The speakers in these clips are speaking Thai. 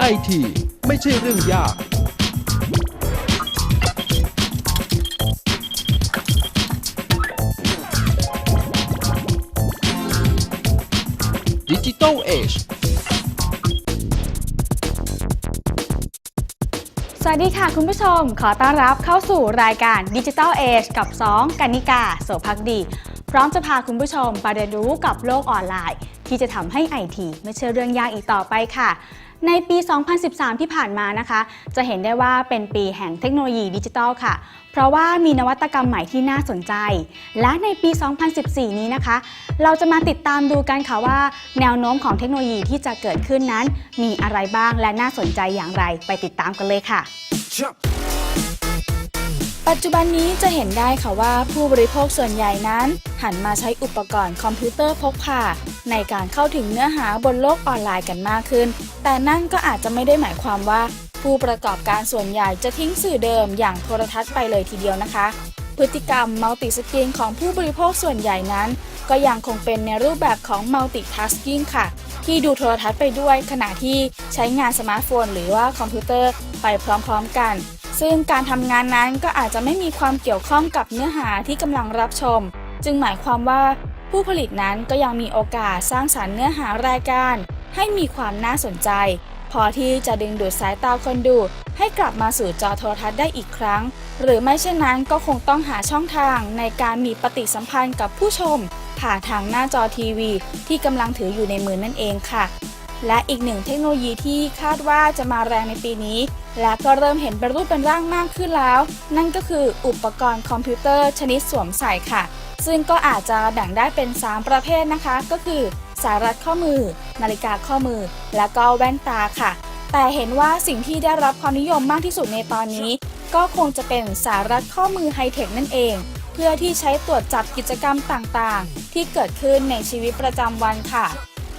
ไอทีไม่ใช่เรื่องยาก ดิจิตอลเอชสวัสดีค่ะคุณผู้ชม ขอต้อนรับเข้าสู่รายการ Digital Age กับ 2กันนิกา โสภักดี พร้อมจะพาคุณผู้ชมไปเรียนรู้กับโลกออนไลน์ ที่จะทำให้ไอทีไม่ใช่เรื่องยากอีกต่อไปค่ะ ในปี 2013 ที่ผ่านมานะคะ จะเห็นได้ว่าเป็นปีแห่งเทคโนโลยีดิจิทัลค่ะ เพราะว่ามีนวัตกรรมใหม่ที่น่าสนใจ และในปี 2014 นี้นะคะ เราจะมาติดตามดูกันค่ะว่า แนวโน้มของเทคโนโลยีที่จะเกิดขึ้นนั้น มีอะไรบ้างและน่าสนใจอย่างไรไปติดตามกันเลยค่ะ ปัจจุบันนี้จะเห็นได้ค่ะว่าผู้บริโภคส่วนใหญ่นั้น หันมาใช้อุปกรณ์คอมพิวเตอร์พกพา ในการเข้าถึงเนื้อหาบนโลกออนไลน์กันมากขึ้น แต่นั่นก็อาจจะไม่ได้หมายความว่า ผู้ประกอบการส่วนใหญ่จะทิ้งสื่อเดิมอย่างโทรทัศน์ไปเลยทีเดียวนะคะ พฤติกรรมมัลติสกรีนของผู้บริโภคส่วนใหญ่นั้น ก็ยังคงเป็นในรูปแบบของมัลติทัสกิ้งค่ะ ที่ดูโทรทัศน์ไปด้วยขณะที่ใช้งานสมาร์ทโฟน หรือว่าคอมพิวเตอร์ไปพร้อมๆกันซึ่งการทำงานนั้นก็อาจจะไม่มีความเกี่ยวข้องกับเนื้อหาที่กำลังรับชม จึงหมายความว่า ผู้ผลิตนั้นก็ยังมีโอกาสสร้างสารรค์เนื้อหารายการ ให้มีความน่าสนใจ พอที่จะดึงดูดสายตาคนดู ให้กลับมาสู่จอโทรทัศน์ได้อีกครั้ง หรือไม่เช่นนั้นก็คงต้องหาช่องทางในการมีปฏิสัมพันธ์กับผู้ชม ผ่านทางหน้าจอทีวี ที่กำลังถืออยู่ในมือนั่นเองค่ะ และอีกหนึ่งเทคโนโลยีที่คาดว่าจะมาแรงในปีนี้ และก็เริ่มเห็นเป็นรูปเป็นร่างมากขึ้นแล้ว นั่นก็คืออุปกรณ์คอมพิวเตอร์ชนิดสวมใส่ค่ะ ซึ่งก็อาจจะแบ่งได้เป็น 3 ประเภทนะคะ ก็คือสายรัดข้อมือ นาฬิกาข้อมือ และก็แว่นตาค่ะ แต่เห็นว่าสิ่งที่ได้รับความนิยมมากที่สุดในตอนนี้ ก็คงจะเป็นสายรัดข้อมือไฮเทคนั่นเอง เพื่อที่ใช้ตรวจจับกิจกรรมต่างๆ ที่เกิดขึ้นในชีวิตประจำวันค่ะ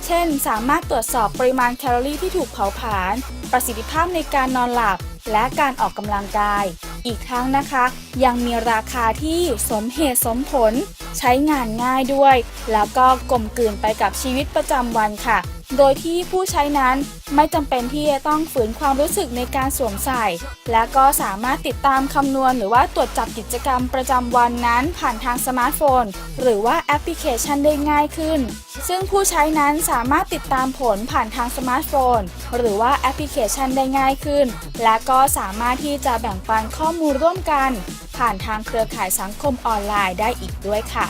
เช่น สามารถตรวจสอบปริมาณแคลอรี่ที่ถูกเผาผลาญประสิทธิภาพในการนอนหลับ และการออกกำลังกาย อีกทั้งนะคะ ยังมีราคาที่สมเหตุสมผล ใช้งานง่ายด้วย แล้วก็กลมกลืนไปกับชีวิตประจำวันค่ะ โดยที่ผู้ใช้นั้นไม่จำเป็นที่จะต้องฝืนความรู้สึกในการสวมใส่ และก็สามารถติดตามคำนวณหรือว่าตรวจจับกิจกรรมประจำวันนั้นผ่านทางสมาร์ทโฟน หรือว่าแอปพลิเคชันได้ง่ายขึ้น ซึ่งผู้ใช้นั้นสามารถติดตามผลผ่านทางสมาร์ทโฟน หรือว่าแอปพลิเคชันได้ง่ายขึ้น และก็สามารถที่จะแบ่งปันข้อมูลร่วมกัน ผ่านทางเครือข่ายสังคมออนไลน์ได้อีกด้วยค่ะ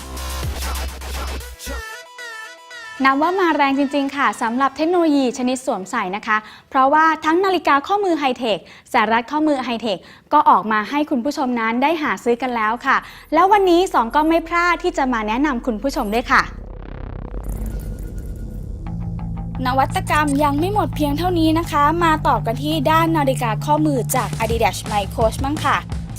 นับว่ามาแรงจริง ๆ ค่ะสำหรับเทคโนโลยีชนิดสวมใส่นะคะ เพราะว่าทั้งนาฬิกาข้อมือไฮเทคสารัดข้อมือไฮเทคก็ออกมาให้คุณผู้ชมนั้นได้หาซื้อกันแล้วค่ะ แล้ววันนี้สองก็ไม่พลาดที่จะมาแนะนำคุณผู้ชมด้วยค่ะ นวัตกรรมยังไม่หมดเพียงเท่านี้นะคะ มาต่อกันที่ด้านนาฬิกาข้อมือจาก Adidas My Coach บ้างค่ะ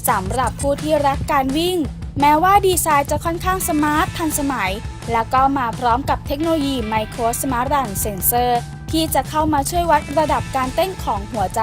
สำหรับผู้ที่รักการวิ่ง แม้ว่าดีไซน์จะค่อนข้างสมาร์ททันสมัย แล้วก็มาพร้อมกับเทคโนโลยี Micro Smart Run Sensor ที่จะเข้ามาช่วยวัดระดับการเต้นของหัวใจ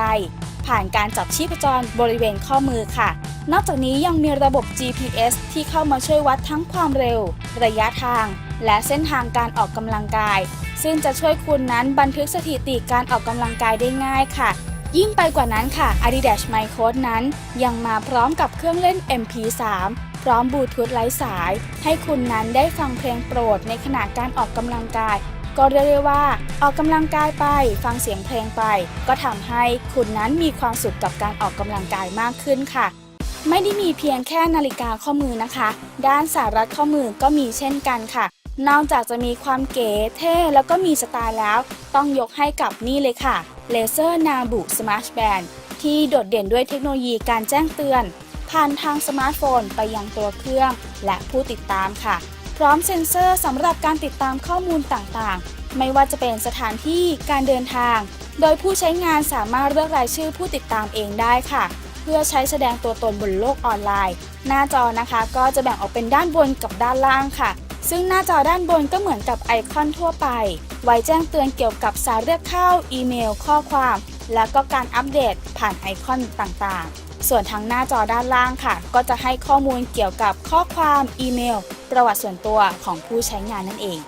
ผ่านการจับชีพจรบริเวณข้อมือค่ะ นอกจากนี้ยังมีระบบ GPS ที่เข้ามาช่วยวัดทั้งความเร็ว ระยะทาง และเส้นทางการออกกำลังกาย ซึ่งจะช่วยคุณนั้นบันทึกสถิติการออกกำลังกายได้ง่ายค่ะ ยิ่งไปกว่านั้นค่ะ Adidas My Coach นั้น ยังมาพร้อมกับเครื่องเล่น MP3 พร้อมบลูทูธไร้สาย ให้คุณนั้นได้ฟังเพลงโปรดในขณะการออกกำลังกายก็เรียกได้ว่า ออกกำลังกายไป ฟังเสียงเพลงไป ก็ทำให้คุณนั้นมีความสุขกับการออกกำลังกายมากขึ้นค่ะ ไม่ได้มีเพียงแค่นาฬิกาข้อมือนะคะ ด้านสารัดข้อมือก็มีเช่นกันค่ะ นอกจากจะมีความเก๋เท่แล้วก็มีสไตล์แล้ว ต้องยกให้กับนี่เลยค่ะ Laser Nabu Smart Band ที่โดดเด่นด้วยเทคโนโลยีการแจ้งเตือน ผ่านทางสมาร์ทโฟนไปยังตัวเครื่อง และผู้ติดตามค่ะ พร้อมเซ็นเซอร์สำหรับการติดตามข้อมูลต่างๆ ไม่ว่าจะเป็นสถานที่การเดินทาง โดยผู้ใช้งานสามารถเลือกรายชื่อผู้ติดตามเองได้ค่ะเพื่อใช้แสดงตัวตนบนโลกออนไลน์ หน้าจอนะคะก็จะแบ่งออกเป็นด้านบนกับด้านล่างค่ะ ซึ่งหน้าจอด้านบนก็เหมือนกับไอคอนทั่วไป ไว้แจ้งเตือนเกี่ยวกับสายเรียกเข้า อีเมล ข้อความ และก็การอัปเดตผ่านไอคอนต่างๆ ส่วนทางหน้าจอด้านล่างค่ะ ก็จะให้ข้อมูลเกี่ยวกับข้อความ อีเมล ประวัติส่วนตัวของผู้ใช้งานนั่นเอง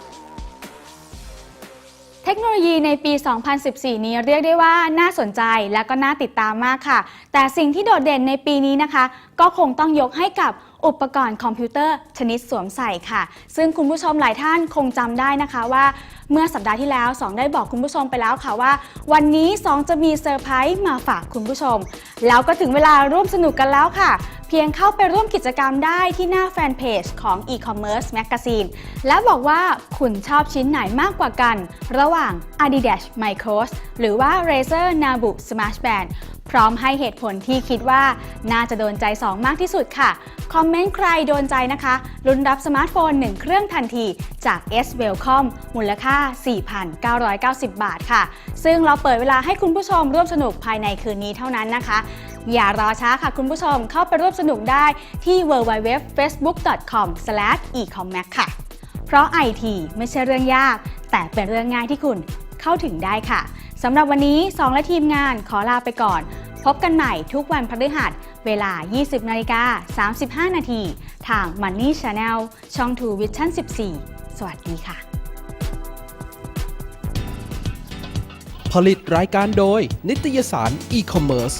เททคโนโลยีในปี 2014 นี้เรียกได้ว่าน่าสนใจและก็น่าติดตามมากค่ะ แต่สิ่งที่โดดเด่นในปีนี้นะคะ ก็คงต้องยกให้กับ อุปกรณ์คอมพิวเตอร์ชนิดสวมใส่ค่ะ ซึ่งคุณผู้ชมหลายท่านคงจำได้นะคะว่า เมื่อสัปดาห์ที่แล้ว 2 ได้บอกคุณผู้ชมไปแล้วค่ะว่า วันนี้ 2 จะมีเซอร์ไพรส์มาฝากคุณผู้ชม แล้วก็ถึงเวลาร่วมสนุกกันแล้วค่ะ เพียงเข้าไปร่วมกิจกรรมได้ที่หน้าแฟนเพจของ e-commerce magazine และบอกว่าคุณชอบชิ้นไหนมากกว่ากัน ระหว่าง Adidas Micros หรือว่า Razer Nabu Smash Band พร้อมให้เหตุผลที่คิดว่าน่าจะโดนใจ 2 มากที่สุดค่ะ คอมเมนต์ใครโดนใจนะคะลุ้นรับสมาร์ทโฟน 1 เครื่องทันทีจาก S Welcome มูลค่า4,990 บาทค่ะ ซึ่งเราเปิดเวลาให้คุณผู้ชมร่วมสนุกภายในคืนนี้เท่านั้นนะคะ อย่ารอช้าค่ะคุณผู้ชมเข้าไปร่วมสนุกได้ที่ www.facebook.com/ecommac ค่ะ เพราะ IT ไม่ใช่เรื่องยาก แต่เป็นเรื่องง่ายที่คุณเข้าถึงได้ค่ะสำหรับวันนี้ 2 และทีมงานขอลาไปก่อน พบกันใหม่ทุกวันพฤหัส เวลา 20นาฬิกา35 นาที ทาง Money Channel ช่อง 2 Vision 14 สวัสดีค่ะ ผลิตรายการโดย นิตยสารอีคอมเมิร์ซ